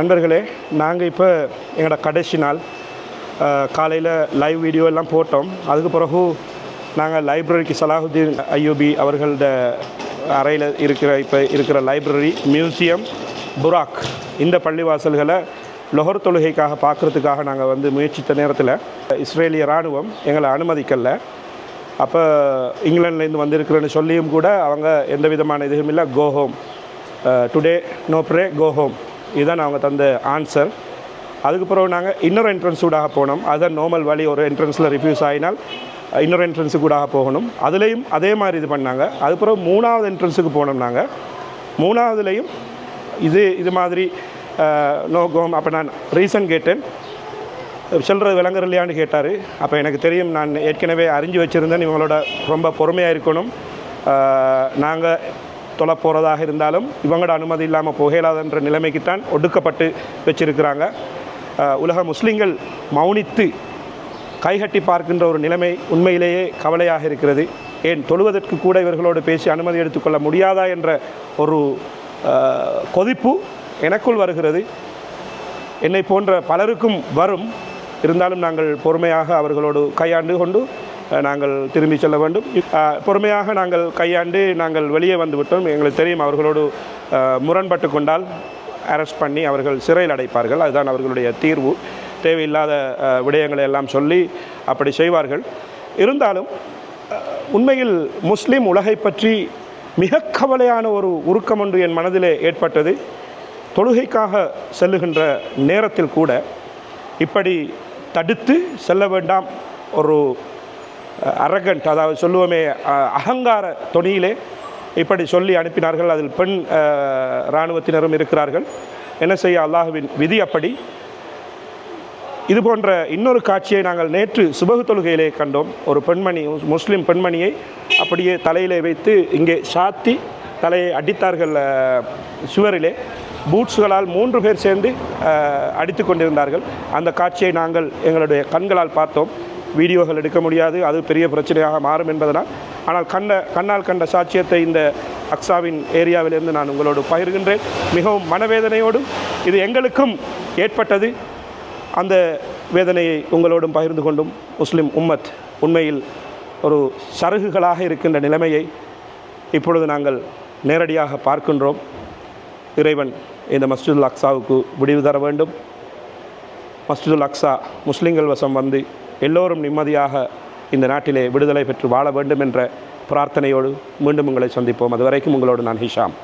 நண்பர்களே நாங்கள் இப்போ எங்களோட கடைசி நாள். காலையில் லைவ் வீடியோ எல்லாம் போட்டோம். அதுக்கு பிறகு நாங்கள் லைப்ரரிக்கு சலாஹுத்தீன் ஐயூபி அவர்களோட அறையில் இருக்கிற இப்போ இருக்கிற லைப்ரரி மியூசியம் புராக் இந்த பள்ளிவாசல்களை லொஹர் தொழுகைக்காக பார்க்குறதுக்காக நாங்கள் வந்து முயற்சித்த நேரத்தில் இஸ்ரேலிய இராணுவம் எங்களை அனுமதிக்கலை. அப்போ இங்கிலாந்துலேருந்து வந்திருக்கிறேன்னு சொல்லியும் கூட அவங்க எந்த விதமான இதுவும் இல்லை go home today no pray go home இதுதான் அவங்க தந்த ஆன்சர் அதுக்கு பிறகு நாங்கள் இன்னொரு என்ட்ரன்ஸ் கூட போனோம். அதான் நார்மல் வழி ஒரு என்ட்ரன்ஸில் ரிஃப்யூஸ் ஆகினால் இன்னொரு என்ட்ரன்ஸு கூட போகணும். அதுலேயும் அதே மாதிரி இது பண்ணாங்க. அதுக்கப்புறம் மூணாவது என்ட்ரன்ஸுக்கு போனோம் நாங்கள் மூணாவதுலேயும் இது இது மாதிரி நோக்கம் அப்போ நான் ரீசன் கேட்டேன். சொல்கிறது விளங்குற இல்லையான்னு கேட்டார். அப்போ எனக்கு தெரியும் நான் ஏற்கனவே அறிஞ்சு வச்சுருந்தேன். இவங்களோட ரொம்ப பொறுமையாக இருக்கணும். நாங்கள் தொலை போகிறதாக இருந்தாலும் இவங்களோட அனுமதி இல்லாமல் புகையிலாதன்ற நிலைமைக்குத்தான் ஒடுக்கப்பட்டு வச்சிருக்கிறாங்க. உலக முஸ்லீம்கள் மௌனித்து கைகட்டி பார்க்கின்ற ஒரு நிலைமை உண்மையிலேயே கவலையாக இருக்கிறது. ஏன் தொழுவதற்கு கூட இவர்களோடு பேசி அனுமதி எடுத்துக்கொள்ள முடியாதா என்ற ஒரு கொதிப்பு எனக்குள் வருகிறது. என்னை போன்ற பலருக்கும் வரும். இருந்தாலும் நாங்கள் பொறுமையாக அவர்களோடு கையாண்டு கொண்டு நாங்கள் திரும்பி செல்ல வேண்டும். பொறுமையாக நாங்கள் கையாண்டு நாங்கள் வெளியே வந்துவிட்டோம் எங்களுக்கு தெரியும் அவர்களோடு முரண்பட்டு கொண்டால் அரெஸ்ட் பண்ணி அவர்கள் சிறையில் அடைப்பார்கள். அதுதான் அவர்களுடைய தீர்வு. தேவையில்லாத விடயங்களை எல்லாம் சொல்லி அப்படி செய்வார்கள். இருந்தாலும் உண்மையில் முஸ்லீம் உலகை பற்றி மிக கவலையான ஒரு உருக்கம் ஒன்று என் மனதிலே ஏற்பட்டது. தொழுகைக்காக செல்லுகின்ற நேரத்தில் கூட இப்படி தடுத்து செல்ல வேண்டாம். ஒரு அரகண்ட் அதாவது சொல்லுவோமே அகங்கார தொனியிலே இப்படி சொல்லி அனுப்பினார்கள். அதில் பெண் இராணுவத்தினரும் இருக்கிறார்கள். என்ன செய்ய அல்லாஹுவின் விதி அப்படி. இது போன்ற இன்னொரு காட்சியை நாங்கள் நேற்று சுபகு தொழுகையிலே கண்டோம். ஒரு பெண்மணி முஸ்லீம் பெண்மணியை அப்படியே தலையிலே வைத்து இங்கே சாத்தி தலையை அடித்தார்கள் சுவரிலே. பூட்ஸுகளால் மூன்று பேர் சேர்ந்து அடித்து கொண்டிருந்தார்கள். அந்த காட்சியை நாங்கள் எங்களுடைய கண்களால் பார்த்தோம். வீடியோகள் எடுக்க முடியாது. அது பெரிய பிரச்சனையாக மாறும் என்பதனால் ஆனால் கண்ட கண்ணால் கண்ட சாட்சியத்தை இந்த அக்ஸாவின் ஏரியாவிலிருந்து நான் உங்களோடு பகிர்கின்றேன். மிகவும் மனவேதனையோடும் இது எங்களுக்கும் ஏற்பட்டது. அந்த வேதனையை உங்களோடும் பகிர்ந்து கொண்டும் முஸ்லிம் உம்மத் உண்மையில் ஒரு சருகுகளாக இருக்கின்ற நிலைமையை இப்பொழுது நாங்கள் நேரடியாக பார்க்கின்றோம். இறைவன் இந்த மஸ்ஜிதுல் அக்ஸாவுக்கு முடிவு தர வேண்டும். மஸ்ஜிதுல் அக்ஸா முஸ்லீம்கள் வசம் வந்து எல்லோரும் நிம்மதியாக இந்த நாட்டிலே விடுதலை பெற்று வாழ வேண்டும் என்ற பிரார்த்தனையோடு மீண்டும் உங்களை சந்திப்போம். அதுவரைக்கும் உங்களோடு நான் ஹிஷாம்.